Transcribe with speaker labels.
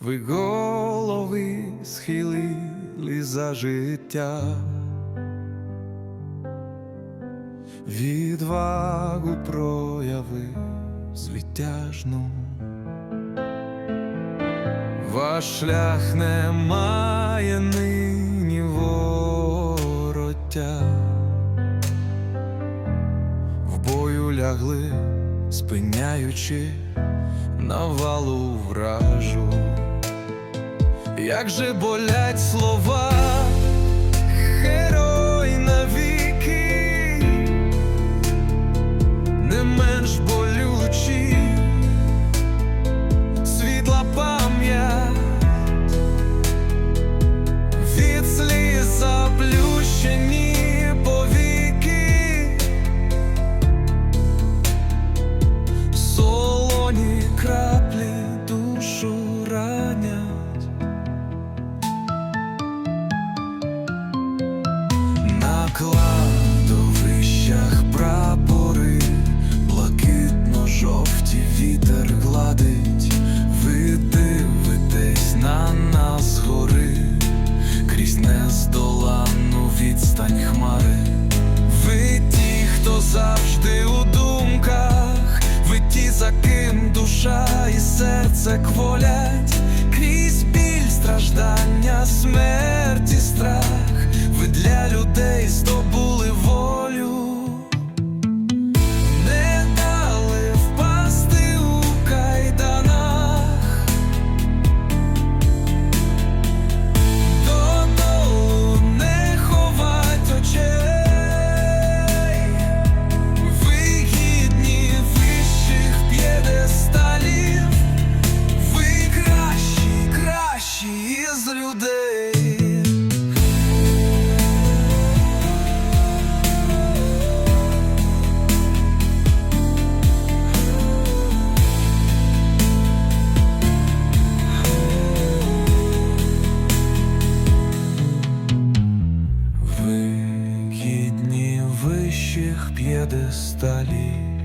Speaker 1: ви голови схилили за життя, відвагу прояви звитяжну. Ваш шлях не має нині вороття. В бою лягли, спиняючи навалу вражу. Як же болять слова, крізь нездоланну відстань хмари. Ви ті, хто завжди у думках, ви ті, за ким душа і серце кволять, крізь біль, страждання, смерть і страх, ви для гідні вищих п'єдесталів.